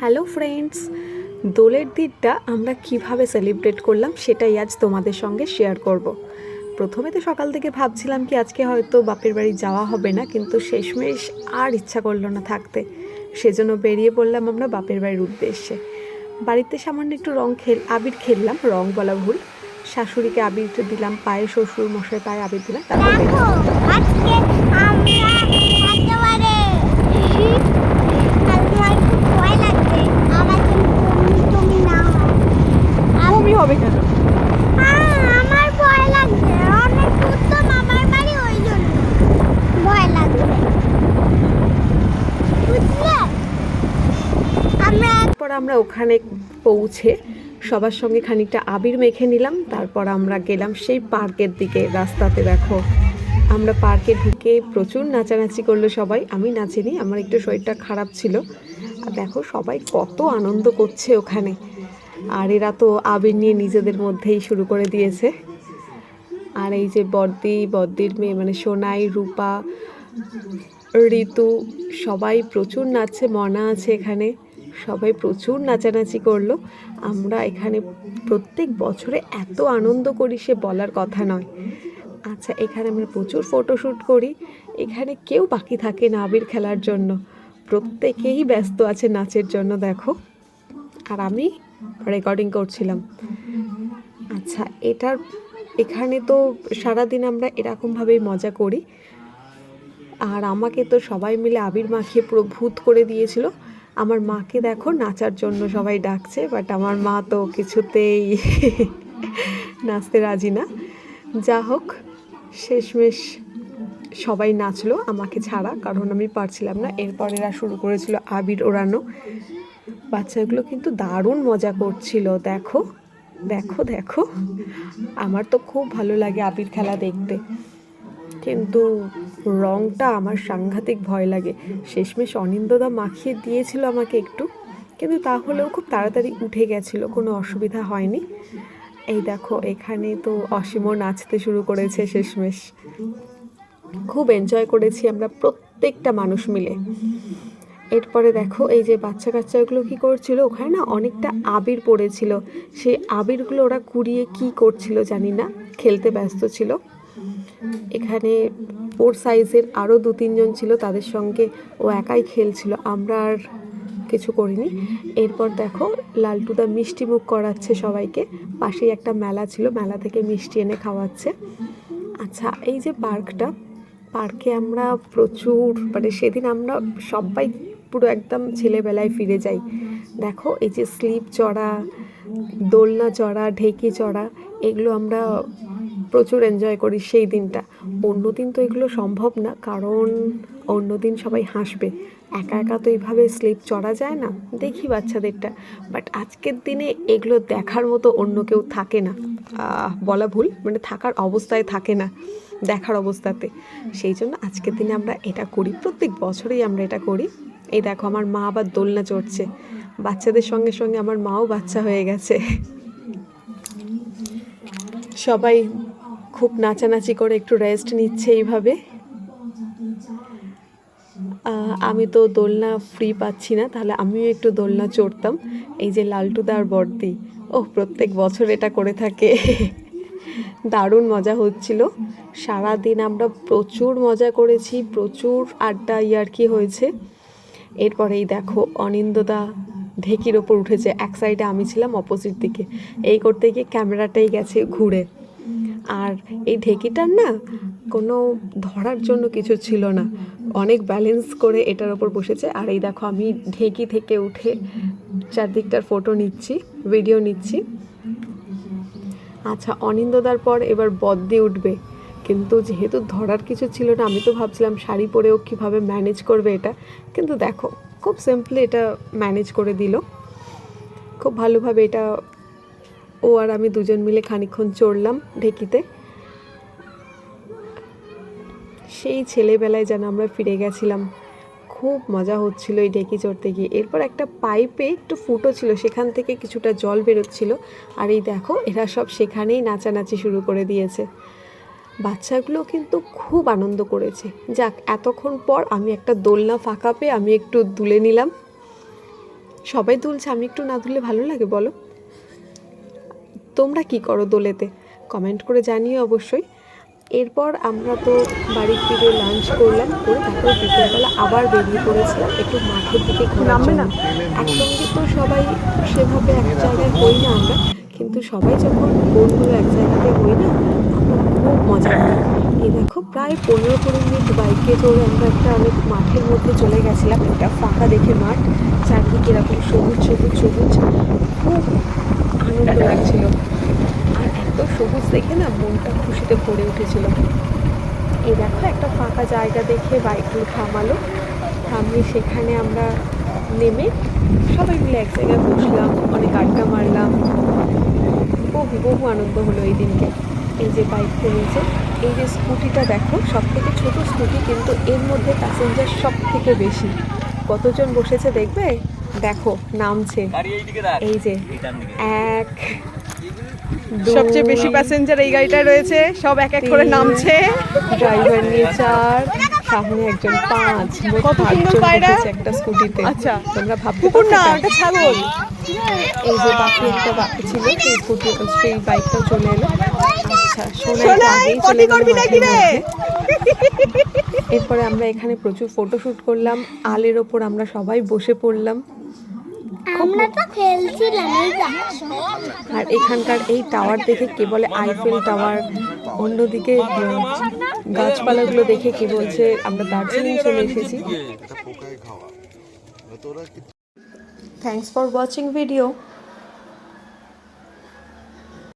Hello friends, দোলের দিনটা আমরা কীভাবে সেলিব্রেট করলাম সেটাই আজ তোমাদের সঙ্গে শেয়ার করব। প্রথমে তো সকাল থেকে ভাবছিলাম কি আজকে হয়তো বাপের বাড়ি যাওয়া হবে না, কিন্তু শেষমেশ আর ইচ্ছা করল না থাকতে। সেজন্য বেরিয়ে পড়লাম আমরা বাপের বাড়ির উদ্দেশ্যে। বাড়িতে সামান্য একটু রং খেল আবির খেললাম, রং বলা ভুল। শাশুড়িকে আবির দিলাম, পায়ে শ্বশুর মশাই পায়ে আবির দিলাম, তারপর বেরিয়ে দেখো আজকে আমরা একেবারে আমার খুব ভয় লাগছে আমার যেন বমি টমি না হয় বমি হবে কেন? আমার ভয় লাগছে। অনেক দূর তো মামার বাড়ি ওই জন্য। ভয় লাগছে। বুঝলে? আমরা তারপর আমরা ওখানে পৌঁছে সবার সঙ্গে খানিকটা আবির মেখে নিলাম। তারপর আমরা গেলাম সেই পার্কের দিকে। রাস্তাতে দেখো আমরা পার্কে ঢুকে প্রচুর নাচানাচি করল সবাই। আমি নাচিনি আমার একটু শরীরটা খারাপ ছিল। আর দেখো সবাই কত আনন্দ করছে ওখানে। আর এরা তো আবির নিয়ে নিজেদের মধ্যেই শুরু করে দিয়েছে। আর এই যে বদ্দি বদ্দির মেয়ে মানে সোনাই, রূপা, ঋতু, সবাই প্রচুর নাচছে, মনা আছে এখানে। সবাই প্রচুর নাচানাচি করল। আমরা এখানে প্রত্যেক বছরে এত আনন্দ করি সে বলার কথা নয়। আচ্ছা এখানে আমরা প্রচুর ফটোশ্যুট করি। এখানে কেউ বাকি থাকে না আবির খেলার জন্য। প্রত্যেকেই ব্যস্ত আছে নাচের জন্য, দেখো। আর আমি রেকর্ডিং করছিলাম। আচ্ছা এটার এখানে তো সারাদিন আমরা এরকমভাবেই মজা করি। আর আমাকে তো সবাই মিলে আবির মাখিয়ে পুরো ভূত করে দিয়েছিল। আমার মাকে দেখো নাচার জন্য সবাই ডাকছে বাট আমার মা তো কিছুতেই নাচতে রাজি না। যা হোক, শেষমেশ সবাই নাচলো, আমাকে ছাড়া, কারণ আমি পারছিলাম না। এরপর এরা শুরু করেছিল আবির ওড়ানো। বাচ্চাগুলো কিন্তু দারুণ মজা করছিল, দেখো দেখো দেখো। আমার তো খুব ভালো লাগে আবির খেলা দেখতে। কিন্তু রংটা আমার সাংঘাতিক ভয় লাগে। শেষমেশ অনিন্দদা মাখিয়ে দিয়েছিল আমাকে একটু, কিন্তু তাহলেও খুব তাড়াতাড়ি উঠে গেছিল, কোনো অসুবিধা হয়নি। এই দেখো, এখানে তো অসীমও নাচতে শুরু করেছে শেষমেশ। খুব এনজয় করেছি আমরা প্রত্যেকটা মানুষ মিলে। এরপরে দেখো, এই যে বাচ্চা কাচ্চাগুলো কি করছিল, ওখানে না অনেকটা আবির পড়েছিল। সেই আবিরগুলো ওরা কুড়িয়ে কি করছিল জানি না, খেলতে ব্যস্ত ছিল। এখানে ওর সাইজের আরও দু তিনজন ছিল, তাদের সঙ্গে ও একাই খেলছিল, আমরা আর কিছু করিনি। এরপর দেখো লালটুদা মিষ্টি মুখ করাচ্ছে সবাইকে, পাশেই একটা মেলা ছিল, মেলা থেকে মিষ্টি এনে খাওয়াচ্ছে। আচ্ছা এই যে পার্কটা পার্কে আমরা প্রচুর মানে সেদিন আমরা সবাই পুরো একদম ছেলেবেলায় ফিরে যাই। দেখো এই যে স্লিপ চড়া, দোলনা চড়া, ঢেকি চড়া, এগুলো আমরা প্রচুর এনজয় করি সেই দিনটা। অন্য দিন তো এগুলো সম্ভব না, কারণ অন্য দিন সবাই হাসবে। একা একা তো এইভাবে স্লিপ চড়া যায় না, দেখি বাচ্চাদেরটা। বাট আজকের দিনে এগুলো দেখার মতো অন্য কেউ থাকে না। বলা ভুল মানে থাকার অবস্থায় থাকে না। দেখার অবস্থাতে। সেই জন্য আজকের দিনে আমরা এটা করি। প্রত্যেক বছরেই আমরা এটা করি। এই দেখো, আমার মা আবার দোলনা চড়ছে। বাচ্চাদের সঙ্গে সঙ্গে আমার মাও বাচ্চা হয়ে গেছে। সবাই খুব নাচানাচি করে একটু রেস্ট নিচ্ছে এইভাবে। আমি তো দোলনা ফ্রি পাচ্ছি না, তাহলে আমিও একটু দোলনা চড়তাম। এই যে লালটুদার বর্দি ও প্রত্যেক বছর এটা করে থাকে। দারুণ মজা হচ্ছিল। সারাদিন আমরা প্রচুর মজা করেছি, প্রচুর আড্ডা ইয়ার্কি হয়েছে। এরপরেই দেখো অনিন্দদা ঢেকির ওপর উঠেছে। এক সাইডে আমি ছিলাম অপোজিট দিকে। এই করতে গিয়ে ক্যামেরাটাই গেছে ঘুরে। আর এই ঢেকিটার না কোনো ধরার জন্য কিছু ছিল না। অনেক ব্যালেন্স করে এটার ওপর বসেছে। আর এই দেখো, আমি ঢেকি থেকে উঠে চারদিকটার ফটো নিচ্ছি ভিডিও নিচ্ছি। আচ্ছা অনিন্দদার পর এবার বদ্দি উঠবে। কিন্তু যেহেতু ধরার কিছু ছিল না, আমি তো ভাবছিলাম শাড়ি পরেও কীভাবে ম্যানেজ করবে এটা। কিন্তু দেখো, খুব সিম্পলি এটা ম্যানেজ করে দিল। খুব ভালোভাবে এটা ও আর আমি দুজন মিলে খানিকক্ষণ চড়লাম ঢেকিতে। সেই ছেলেবেলায় যেন আমরা ফিরে গেছিলাম। খুব মজা হচ্ছিল এই ঢেকি চড়তে গিয়ে। এরপর একটা পাইপে একটু ফুটো ছিল, সেখান থেকে কিছুটা জল বেরোচ্ছিল। আর এই দেখো, এরা সব সেখানেই নাচানাচি শুরু করে দিয়েছে। বাচ্চাগুলো কিন্তু খুব আনন্দ করেছে। যাক, এতক্ষণ পর আমি একটা দোলনা ফাঁকা পেয়ে আমি একটু দুলে নিলাম। সবাই দুলছে, আমি একটু না দুললে ভালো লাগে, বলো? তোমরা কি করো দোলেতে? কমেন্ট করে জানিও অবশ্যই। এরপর আমরা তো বাড়ি ফিরে লাঞ্চ করলাম করে তারপর বিকেলবেলা আবার বেরিয়ে পড়েছিলাম একটু মাঠের দিকে ঘোরার না? একসঙ্গে তো সবাই সেভাবে এক জায়গায় হই না আমরা কিন্তু সবাই যখন বোনগুলো এক জায়গাতে হই না আমরা খুব মজা করি। এই দেখো প্রায় পনেরো কুড়ি মিনিট বাইকে চড়ে আমরা একটা অনেক মাঠের মধ্যে চলে গেছিলাম একটা ফাঁকা দেখে মাঠ চারদিকে এরকম সবুজ সবুজ সবুজ খুব আনন্দ লাগছিল আর এত সবুজ দেখে না মনটা খুশিতে ভরে উঠেছিল। এই দেখো একটা ফাঁকা জায়গা দেখে বাইকগুলো থামালো থামিয়ে সেখানে আমরা নেমে সবাই মিলে এক জায়গায় বসলাম অনেক আড্ডা মারলাম। বহু বহু আনন্দ হলো এই দিনকে। এই যে বাইক থেমেছে এই যে স্কুটিটা দেখো সব থেকে ছোটো স্কুটি কিন্তু এর মধ্যে প্যাসেঞ্জার সব থেকে বেশি। কতজন বসেছে দেখবে? দেখো নামছে। এই যে এক সবচেয়ে বেশি প্যাসেঞ্জার এই গাড়িটা রয়েছে। সব এক এক করে নামছে। ড্রাইভার নিয়ে চার সামনে একজন পাঁচ কত পাঁচজন পায়রা। একটা স্কুটিতে। আচ্ছা। তোমরা ভাবতে কুকুর না এটা ছাগল। এই যে বাকি একটা বাকি ছিল সেই স্কুটি সেই বাইকটা চলে এলো। আচ্ছা সোনা সোনাই চলে করবি নাকি রে? এরপরে আমরা এখানে প্রচুর ফটোশুট করলাম। আলের ওপর আমরা সবাই বসে পড়লাম। আমরা তো খেলছিলাম আর এখানকার এই টাওয়ার দেখে কে বলে আইফেল টাওয়ার অন্যদিকে গাছপালাগুলো দেখে কে বলছে আমরা দার্জিলিং চলে এসেছি। Thanks for watching video